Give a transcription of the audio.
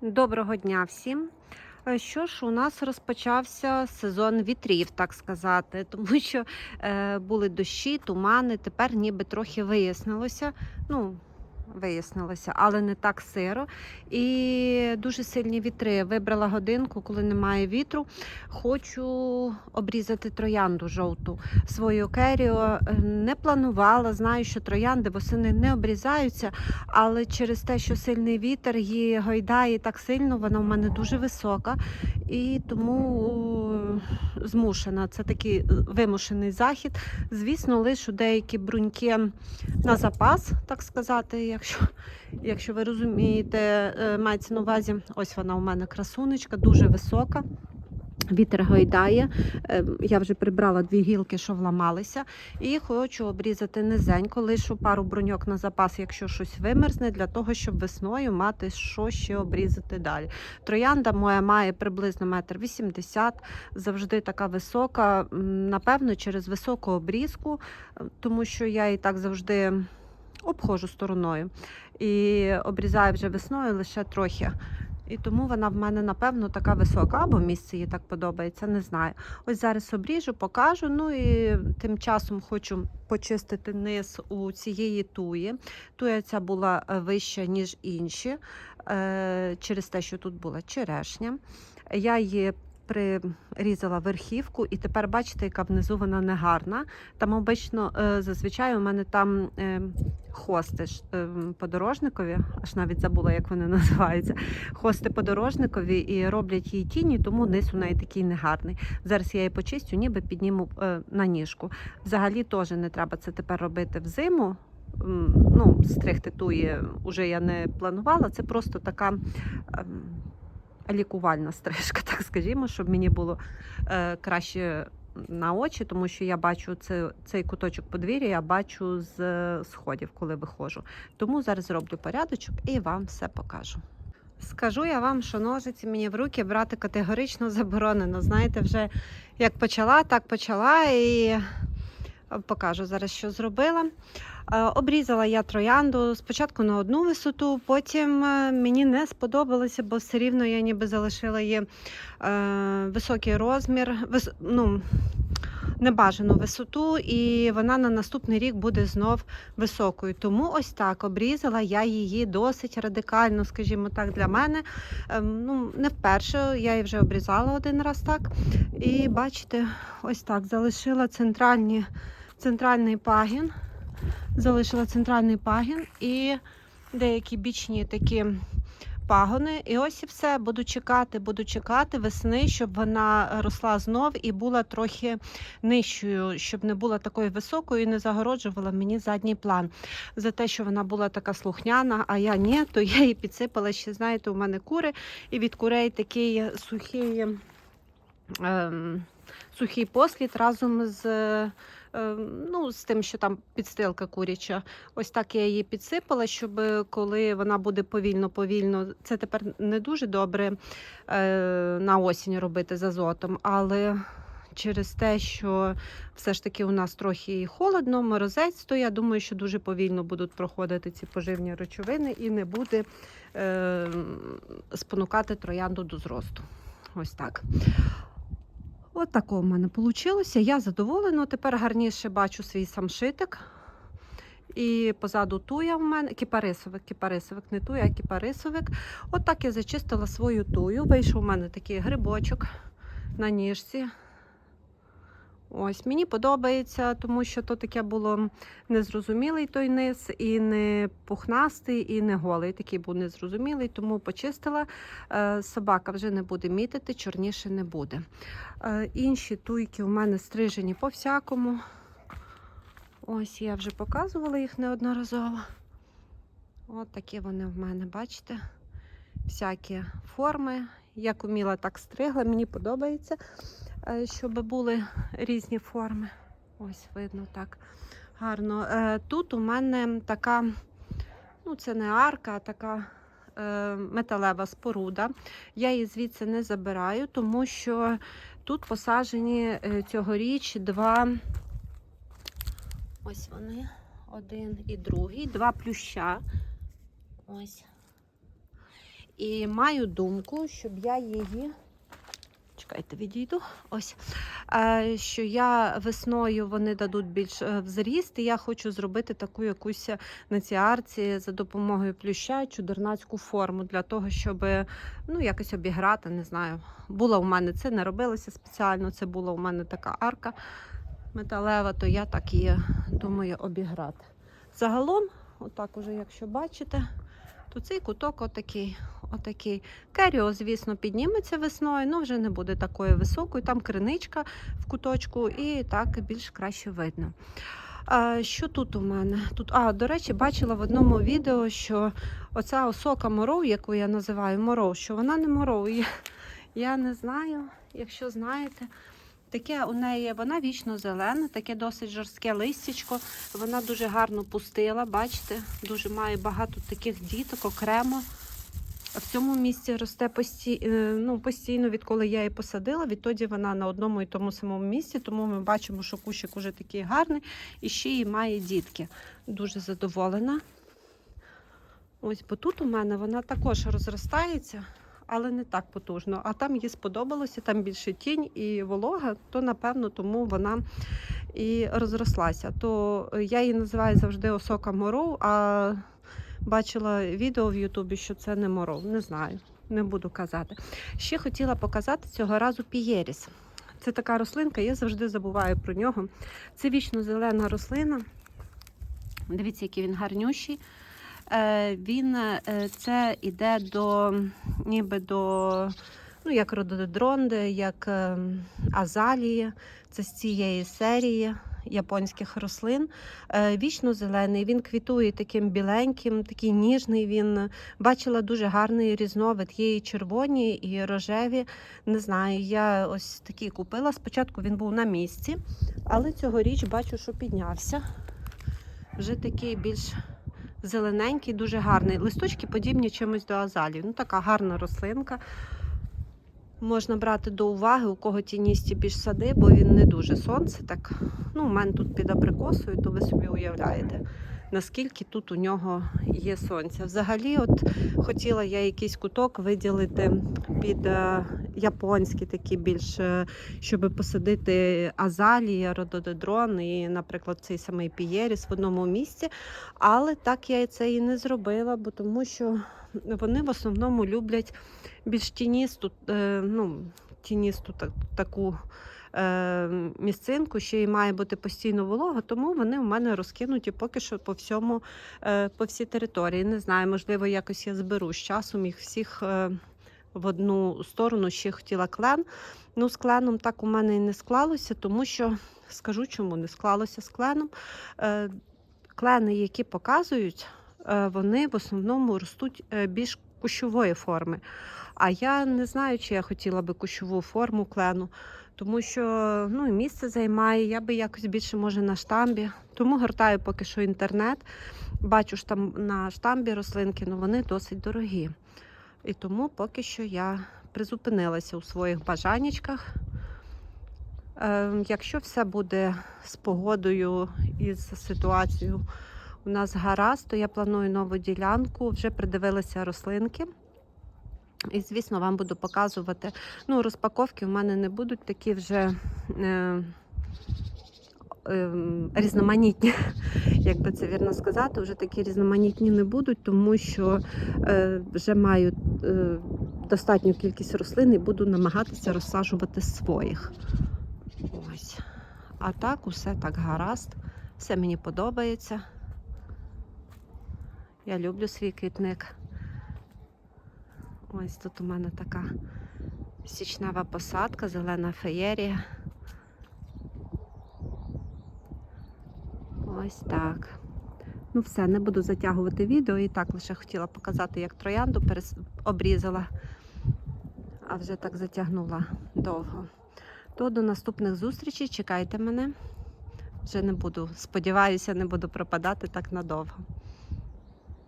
Доброго дня всім. Е, Що ж, у нас розпочався сезон вітрів, так сказати, тому що е, були дощі, тумани. Тепер ніби трохи вияснилося. Ну, вияснилося, але не так сиро. І дуже сильні вітри. Вибрала годинку, коли немає вітру. Хочу обрізати троянду жовту. Свою керіо е, не планувала. Знаю, що троянди восени не обрізаються, але через те, що сильний вітер її гойдає так сильно, вона в мене дуже висока. І тому е, змушена. Це такий е, вимушений захід. Звісно, лишу деякі бруньки на запас, так сказати, якщо, якщо ви розумієте, е, мається на увазі, ось вона у мене красунечка, дуже висока. Вітер гойдає. Е, Я вже прибрала дві гілки, що вламалися, і хочу обрізати низенько, лишу пару бруньок на запас, якщо щось вимерзне, для того, щоб весною мати що ще обрізати далі. Троянда моя має приблизно метр вісімдесят, завжди така висока. Напевно, через високу обрізку, е, тому що я і так завжди обходжу стороною і обрізаю вже весною лише трохи. І тому вона в мене, напевно, така висока, або місце їй так подобається, не знаю. Ось зараз обріжу, покажу. Ну і тим часом хочу почистити низ у цієї туї. Туя ця була е, вища, ніж інші, е, через те, що тут була черешня. Я її прирізала верхівку, і тепер бачите, яка внизу вона не гарна. Там обично е, зазвичай у мене там е, хости е, подорожникові, аж навіть забула, як вони називаються. Хости подорожникові і роблять їй тіні, тому низ у неї такий негарний. Зараз я її почистю, ніби підніму на ніжку. Взагалі теж не треба це тепер робити взиму. Ну, стригти туї вже я не планувала. Це просто така. Лікувальна стрижка, так скажімо, щоб мені було е, краще на очі, тому що я бачу це, цей куточок подвір'я, я бачу з е, сходів, коли виходжу. Тому зараз зроблю порядочок і вам все покажу. Скажу я вам, що ножиці мені в руки брати категорично заборонено. Знаєте, вже як почала, так почала і покажу зараз, що зробила. Е, Обрізала я троянду спочатку на одну висоту, потім е, мені не сподобалося, бо все рівно я ніби залишила її е, високий розмір, вис, ну, небажану висоту, і вона на наступний рік буде знов високою. Тому ось так обрізала я її досить радикально, скажімо так, для мене. Ем, ну, не вперше, я її вже обрізала один раз так. І бачите, ось так залишила центральні, центральний пагін залишила центральний пагін і деякі бічні такі пагони. І ось і все. Буду чекати, буду чекати весни, щоб вона росла знов і була трохи нижчою, щоб не була такою високою і не загороджувала мені задній план. За те, що вона була така слухняна, а я ні, то я її підсипала ще, знаєте, у мене кури, і від курей такий сухий. Ем, Сухий послід разом з е, ну, з тим, що там підстилка куряча. Ось так я її підсипала, щоб коли вона буде повільно-повільно, це тепер не дуже добре е, на осінь робити з азотом, але через те, що все ж таки у нас трохи холодно, морозець, то я думаю, що дуже повільно будуть проходити ці поживні речовини і не буде е, спонукати троянду до зросту. Ось так. От такого в мене вийшло. Я задоволена. Тепер гарніше бачу свій самшитик. І позаду туя в мене кіпарисовик, кіпарисовик, не туя, а кіпарисовик. От так я зачистила свою тую. Вийшов у мене такий грибочок на ніжці. Ось, мені подобається, тому що то таке було незрозумілий той низ, і не пухнастий, і не голий. Такий був незрозумілий, тому почистила. Е, Собака вже не буде мітити, чорніше не буде. Е, Інші туйки у мене стрижені по всякому. Ось я вже показувала їх неодноразово. От такі вони в мене, бачите? Всякі форми. Як уміла, так стригла. Мені подобається, е, щоб були різні форми. Ось видно так гарно. Е, Тут у мене така, ну це не арка, а така е, металева споруда. Я її звідси не забираю, тому що тут посаджені цьогоріч два. Ось вони, один і другий, два плюща. Ось. І маю думку, щоб я її. Чекайте, відійду. Ось. Е, що я весною вони дадуть більш е, в зріст, і я хочу зробити таку якусь на цій арці за допомогою плюща чудернацьку форму для того, щоб ну, якось обіграти, не знаю. Була у мене це, не робилося спеціально. Це була у мене така арка металева, то я так її думаю обіграти. Загалом, отак уже, якщо бачите, то цей куток отакий. Отакий. Керіо, звісно, підніметься весною, але вже не буде такою високою. Там криничка в куточку, і так більш краще видно. А, що тут у мене? Тут, а, до речі, бачила в одному відео, що оця осока моров, яку я називаю моров, що вона не моров. Я не знаю, якщо знаєте. Таке у неї вона вічно зелена, таке досить жорстке листячко. Вона дуже гарно пустила, бачите, дуже має багато таких діток окремо. В цьому місці росте пості... е, ну, постійно, відколи я її посадила. Відтоді вона на одному і тому самому місці, тому ми бачимо, що кущик уже такий гарний і ще й має дітки. Дуже задоволена. Ось, бо тут у мене вона також розростається, але не так потужно. А там їй сподобалося, там більше тінь і волога, то напевно тому вона і розрослася. То я її називаю завжди осока моров, а бачила відео в Ютубі, що це не моров. Не знаю, не буду казати. Ще хотіла показати цього разу пієріс. Це така рослинка, я завжди забуваю про нього. Це вічно зелена рослина. Дивіться, який він гарнющий. Е, Він е, це іде до ніби до, ну, як рододендронди, як е, азалії. Це з цієї серії японських рослин. Е, Вічно зелений, він квітує таким біленьким, такий ніжний. Він бачила дуже гарний різновид. Є і червоні, і рожеві. Не знаю, я ось такий купила. Спочатку він був на місці, але цьогоріч бачу, що піднявся. Вже такий більш зелененький, дуже гарний. Листочки подібні чимось до азалів. Ну, така гарна рослинка. Можна брати до уваги, у кого тіністі більш сади, бо він не дуже сонце. Так, ну, у мене тут під абрикосою, то ви собі уявляєте, наскільки тут у нього є сонця. Взагалі, от хотіла я якийсь куток виділити під е, японські такі більш, е, щоб посадити азалії, рододендрон і, наприклад, цей самий пієріс в одному місці. Але так я це і не зробила, бо тому що вони в основному люблять більш тіністу, е, ну, тіністу так, таку місцинку, ще й має бути постійно волога, тому вони в мене розкинуті поки що по всьому, е, по всій території. Не знаю, можливо, якось я зберу з часом їх всіх. Е, в одну сторону ще хотіла клен. Ну, з кленом так у мене і не склалося, тому що скажу, чому не склалося з кленом. Е, клени, які показують, е, вони в основному ростуть е, більш кущової форми. А я не знаю, чи я хотіла би кущову форму клену, тому що ну, місце займає, я би якось більше може на штамбі. Тому гортаю поки що інтернет. Бачу ж там на штамбі рослинки, але вони досить дорогі. І тому поки що я призупинилася у своїх бажаннячках. Е, якщо все буде з погодою і з ситуацією у нас гаразд, то я планую нову ділянку, вже придивилася рослинки. І, звісно, вам буду показувати. Ну, розпаковки в мене не будуть такі вже е, е, різноманітні, як би це вірно сказати, вже такі різноманітні не будуть, тому що е, вже маю е, достатню кількість рослин і буду намагатися розсаджувати своїх. Ось. А так, усе так гаразд. Все мені подобається. Я люблю свій квітник. Ось тут у мене така січнева посадка, зелена феєрія. Ось так. Ну все, не буду затягувати відео. І так лише хотіла показати, як троянду перес... обрізала, а вже так затягнула довго. То до наступних зустрічей. Чекайте мене. Вже не буду, сподіваюся, не буду пропадати так надовго.